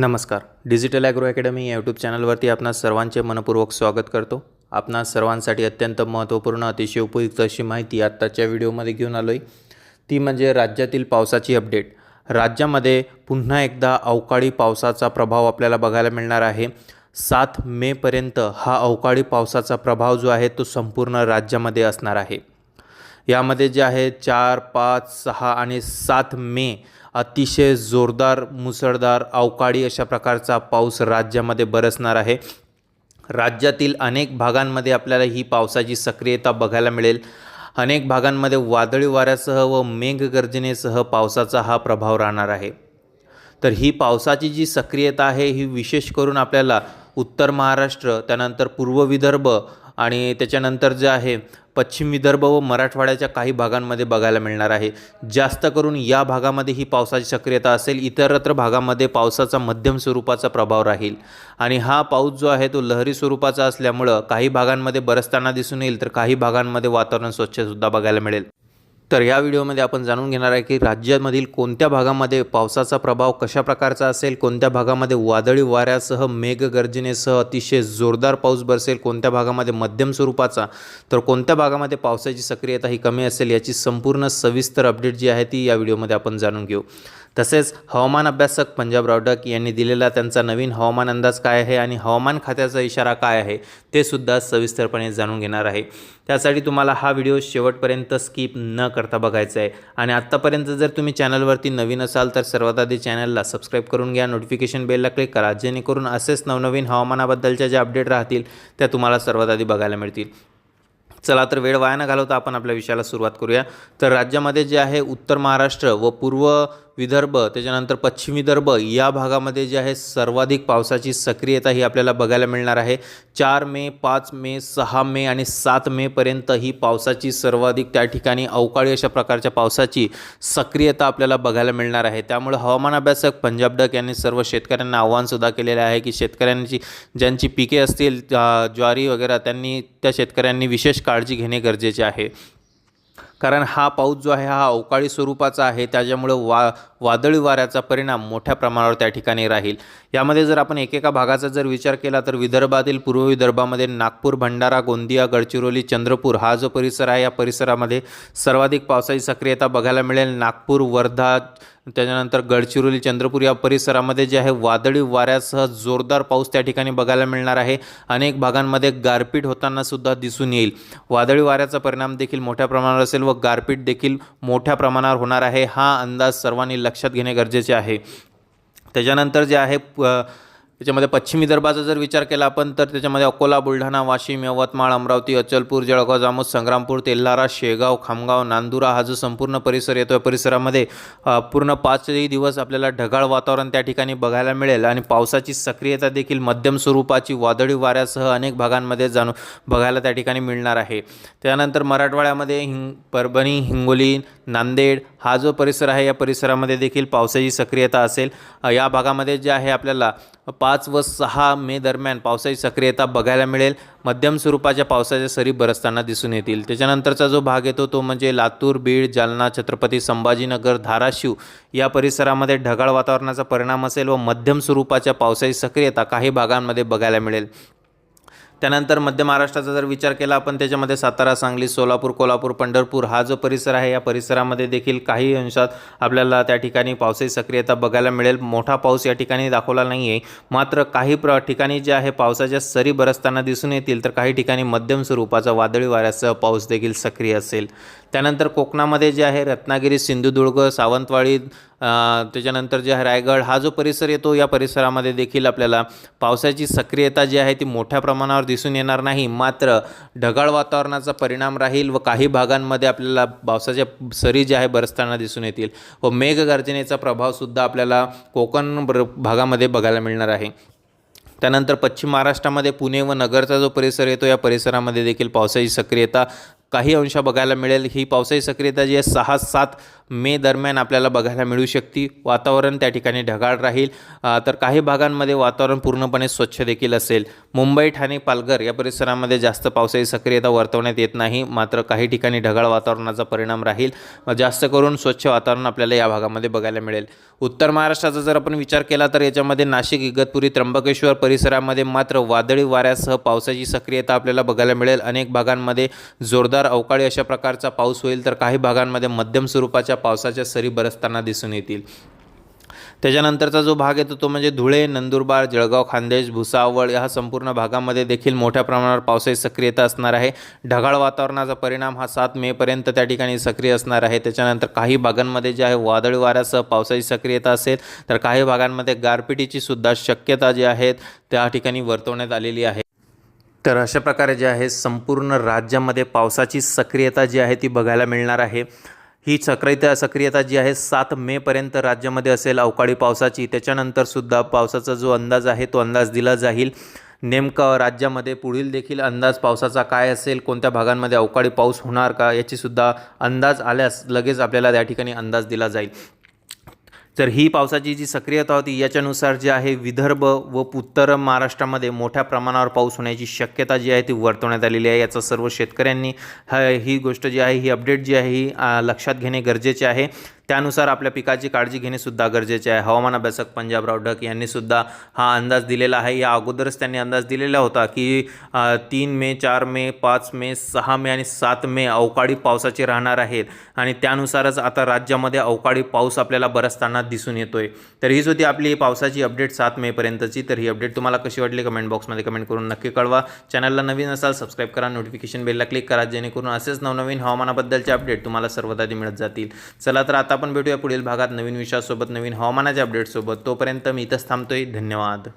नमस्कार. Digital agro academy या YouTube चॅनलवरती आपणा सर्वांचे मनपूर्वक स्वागत करतो. आपणा सर्वांसाठी अत्यंत महत्त्वपूर्ण अतिशय उपयुक्त अशी माहिती आत्ताच्या व्हिडिओमध्ये घेऊन आलो आहे ती म्हणजे राज्यातील पावसाची अपडेट राज्यामध्ये पुन्हा एकदा अवकाळी पावसाचा प्रभाव आपल्याला बघायला मिळणार आहे. सात मेपर्यंत हा अवकाळी पावसाचा प्रभाव जो आहे तो संपूर्ण राज्यामध्ये असणार आहे. यामध्ये जे आहे चार पाच सहा आणि सात मे अतिशय जोरदार मुसळधार अवकाळी अशा प्रकारचा पाऊस राज्यामध्ये बरसणार आहे. राज्यातील अनेक भागांमध्ये आपल्याला ही पावसाची सक्रियता बघायला मिळेल. अनेक भागांमध्ये वादळी वाऱ्यासह व मेघगर्जनेसह पावसाचा हा प्रभाव राहणार आहे. तर ही पावसाची जी सक्रियता आहे ही विशेष करून आपल्याला उत्तर महाराष्ट्र त्यानंतर पूर्व विदर्भ आणि त्याच्यानंतर जे आहे पश्चिम विदर्भ व मराठवाड्याच्या काही भागांमध्ये बघायला मिळणार आहे. जास्त करून या भागामध्ये ही पावसाची सक्रियता असेल इतरत्र भागामध्ये पावसाचा मध्यम स्वरूपाचा प्रभाव राहील. आणि हा पाऊस जो आहे तो लहरी स्वरूपाचा असल्यामुळं काही भागांमध्ये बरसताना दिसून येईल तर काही भागांमध्ये वातावरण स्वच्छसुद्धा बघायला मिळेल. तर या व्हिडिओमध्ये आपण जाणून घेणार आहे की राज्यामधील कोणत्या भागामध्ये पावसाचा प्रभाव कशा प्रकारचा असेल कोणत्या भागामध्ये वादळी वाऱ्यासह मेघगर्जनेसह अतिशय जोरदार पाऊस बरसेल कोणत्या भागामध्ये मध्यम स्वरूपाचा तर कोणत्या भागामध्ये पावसाची सक्रियता ही कमी असेल याची संपूर्ण सविस्तर अपडेट जी आहे ती या व्हिडिओमध्ये आपण जाणून घेऊ. तसेच हवामान अभ्यासक पंजाब रावडक यांनी दिलेला त्यांचा नवीन हवामान अंदाज काय आहे आणि हवामान खात्याचा इशारा काय आहे ते सुद्धा सविस्तरपणे जाणून घेणार आहे. त्यासाठी तुम्हाला हा व्हिडिओ शेवटपर्यंत स्किप न करता बघायचा आहे. आणि आत्तापर्यंत जर तुम्ही चॅनलवरती नवीन असाल तर सर्वात आधी चॅनलला सबस्क्राईब करून घ्या नोटिफिकेशन बेलला क्लिक करा जेणेकरून असेच नवनवीन हवामानाबद्दलच्या ज्या अपडेट राहतील त्या तुम्हाला सर्वात आधी बघायला मिळतील. चला तर वेळ वाया न घालवता आपण आपल्या विषयाला सुरुवात करूया. तर राज्यामध्ये जे आहे उत्तर महाराष्ट्र व पूर्व विदर्भ त्याच्यानंतर पश्चिम विदर्भ या भागामध्ये जे आहे सर्वाधिक पावसाची सक्रियता ही आपल्याला बघायला मिळणार आहे. चार मे पाच मे सहा मे आणि सात मेपर्यंत ही पावसाची सर्वाधिक त्या ठिकाणी अवकाळी अशा प्रकारच्या पावसाची सक्रियता आपल्याला बघायला मिळणार आहे. त्यामुळे हवामान अभ्यासक पंजाब डक यांनी सर्व शेतकऱ्यांना आव्हानसुद्धा केलेलं आहे की शेतकऱ्यांची ज्यांची पिके असतील ज्वारी वगैरे त्यांनी त्या शेतकऱ्यांनी विशेष काळजी घेणे गरजेचे आहे. कारण हा पाऊस जो आहे हा अवकाळी स्वरूपाचा आहे. त्याच्यामुळं वा वादळी वाऱ्याचा परिणाम मोठ्या प्रमाणावर त्या ठिकाणी राहील. यामध्ये जर आपण एकेका भागाचा जर विचार केला तर विदर्भातील पूर्व विदर्भामध्ये नागपूर भंडारा गोंदिया गडचिरोली चंद्रपूर हा जो परिसर आहे या परिसरामध्ये सर्वाधिक पावसाची सक्रियता बघायला मिळेल. नागपूर वर्धा त्याच्यानंतर गडचिरोली चंद्रपूर या परिसरामध्ये जे आहे वादळी वाऱ्यासह जोरदार पाऊस त्या ठिकाणी बघायला मिळणार आहे. अनेक भागांमध्ये गारपीट होताना सुद्धा दिसून येईल. वादळी वाऱ्याचा परिणाम देखील मोठ्या प्रमाणावर असेल व गारपीट देखील मोठ्या प्रमाणावर होणार आहे. हा अंदाज सर्वांनी लक्षात घेणे गरजेचे आहे. त्याच्यानंतर जे आहे प- त्याच्यामध्ये पश्चिम विदर्भाचा जर विचार केला आपण तर त्याच्यामध्ये अकोला बुलढाणा वाशिम यवतमाळ अमरावती अचलपूर जळगाव जामोद संग्रामपूर तेल्हारा शेगाव खामगाव नांदुरा हा जो संपूर्ण परिसर येतो या परिसरामध्ये पूर्ण पाचही दिवस आपल्याला ढगाळ वातावरण त्या ठिकाणी बघायला मिळेल. आणि पावसाची सक्रियता देखील मध्यम स्वरूपाची वादळी वाऱ्यासह अनेक भागांमध्ये जाणू बघायला त्या ठिकाणी मिळणार आहे. त्यानंतर मराठवाड्यामध्ये हिंग परभणी हिंगोली नांदेड हा जो परिसर आहे या परिसरामध्ये देखील पावसाची सक्रियता असेल. या भागामध्ये जे आहे आपल्याला पाच व सहा मे दरम्यान पावसाची सक्रियता बघायला मिळेल. मध्यम स्वरूपाच्या पावसाच्या सरी बरसताना दिसून येतील. त्याच्यानंतरचा जो भाग येतो तो म्हणजे लातूर बीड जालना छत्रपती संभाजीनगर धाराशिव या परिसरामध्ये ढगाळ वातावरणाचा परिणाम असेल व मध्यम स्वरूपाच्या पावसाची सक्रियता काही भागांमध्ये बघायला मिळेल. त्यानंतर मध्य महाराष्ट्राचा जर विचार केला आपण त्याच्यामध्ये सातारा सांगली सोलापूर कोल्हापूर पंढरपूर हा जो परिसर आहे या परिसरामध्ये देखील काही अंशात आपल्याला त्या ठिकाणी पावसाची सक्रियता बघायला मिळेल. मोठा पाऊस या ठिकाणी दाखवला नाही आहे मात्र काही प्र ठिकाणी जे आहे पावसाच्या सरी बरसताना दिसून येतील तर काही ठिकाणी मध्यम स्वरूपाचा वादळी वाऱ्यासह पाऊस देखील सक्रिय असेल. त्यानंतर कोकणामध्ये जे आहे रत्नागिरी सिंधुदुर्ग सावंतवाडी त्याच्यानंतर जे आहे रायगड हा जो परिसर येतो या परिसरामध्ये देखील आपल्याला पावसाची सक्रियता जी आहे ती मोठ्या प्रमाणावर दिसून येणार नाही. मात्र ढगाळ वातावरणाचा परिणाम राहील व काही भागांमध्ये आपल्याला पावसाच्या सरी ज्या आहे बरसताना दिसून येतील व मेघगर्जनेचा प्रभावसुद्धा आपल्याला कोकण भागामध्ये बघायला मिळणार आहे. त्यानंतर पश्चिम महाराष्ट्रामध्ये पुणे व नगरचा जो परिसर येतो या परिसरामध्ये देखील पावसाची सक्रियता काही अंश बघायला मिळेल. ही पावसाळी सक्रियता जी आहे सहा सात मे दरम्यान आपल्याला बघायला मिळू शकते. वातावरण त्या ठिकाणी ढगाळ राहील. तर काही भागांमध्ये वातावरण पूर्णपणे स्वच्छ देखील असेल. मुंबई ठाणे पालघर या परिसरामध्ये जास्त पावसाची सक्रियता वर्तवण्यात येत नाही. मात्र काही ठिकाणी ढगाळ वातावरणाचा परिणाम राहील. जास्त करून स्वच्छ वातावरण आपल्याला या भागामध्ये बघायला मिळेल. उत्तर महाराष्ट्राचा जर आपण विचार केला तर याच्यामध्ये नाशिक इगतपुरी त्र्यंबकेश्वर परिसरामध्ये मात्र वादळी वाऱ्यासह पावसाची सक्रियता आपल्याला बघायला मिळेल. अनेक भागांमध्ये जोरदार अवकाळी अशा प्रकारचा पाऊस होईल. तर काही भागांमध्ये मध्यम स्वरूपाच्या पावसाच्या सरी बरसताना दिसून येतील. त्याच्यानंतरचा जो भाग येतो तो म्हणजे धुळे नंदुरबार जळगाव खान्देश भुसावळ ह्या संपूर्ण भागामध्ये देखील मोठ्या प्रमाणावर पावसाची सक्रियता असणार आहे. ढगाळ वातावरणाचा परिणाम हा सात मेपर्यंत त्या ठिकाणी सक्रिय असणार आहे. त्याच्यानंतर काही भागांमध्ये जे आहे वादळी वाऱ्यासह पावसाची सक्रियता असेल तर काही भागांमध्ये गारपिटीची सुद्धा शक्यता जी आहे त्या ठिकाणी वर्तवण्यात आलेली आहे. तर अशा प्रकारे जे आहे संपूर्ण राज्यामध्ये पावसाची सक्रियता जी आहे ती बघायला मिळणार आहे. ही सक्रियता सक्रियता जी आहे सात मेपर्यंत राज्यामध्ये असेल अवकाळी पावसाची. त्याच्यानंतरसुद्धा पावसाचा जो अंदाज आहे तो अंदाज दिला जाईल. नेमकं राज्यामध्ये पुढील देखील अंदाज पावसाचा काय असेल कोणत्या भागांमध्ये अवकाळी पाऊस होणार का याचीसुद्धा अंदाज आल्यास लगेच आपल्याला त्या ठिकाणी अंदाज दिला जाईल. तर ही पावसाची जी सक्रियता होती याच्यानुसार जे आहे विदर्भ व उत्तर महाराष्ट्रामध्ये मोठ्या प्रमाणावर पाऊस होण्याची शक्यता जी आहे ती वर्तवण्यात आलेली आहे. याचा सर्व शेतकऱ्यांनी हा ही गोष्ट जी आहे ही अपडेट जी आहे ही लक्षात घेणे गरजेचे आहे. त्यानुसार आपल्या पिकाची काळजी घेणे सुद्धा गरजेचे आहे. हवामान अभ्यासक पंजाबराव ढक यांनी सुद्धा हा अंदाज दिलेला आहे. या अगोदरच त्यांनी अंदाज दिलेला होता की तीन मे चार मे पाच मे सहा मे आणि सात मे अवकाळी पावसाचे राहणार आहेत. आणि त्यानुसारच आता राज्यामध्ये अवकाळी पाऊस आपल्याला बरसताना दिसून येतोय. तर हीच होती आपली पावसाची अपडेट सात मेपर्यंतची तर ही अपडेट तुम्हाला कशी वाटली कमेंट बॉक्समध्ये कमेंट करून नक्की कळवा. चॅनलला नवीन असाल सबस्क्राईब करा नोटिफिकेशन बेलला क्लिक करा जेणेकरून असेच नवनवीन हवामानाबद्दलचे अपडेट तुम्हाला सर्वदा आधी मिळत जातील. चला तर आता आपण भेटूया पुढील भागात नवीन विषयासोबत नवीन हवामानाच्या अपडेटसोबत तोपर्यंत मी इथंच थांबतोय. धन्यवाद.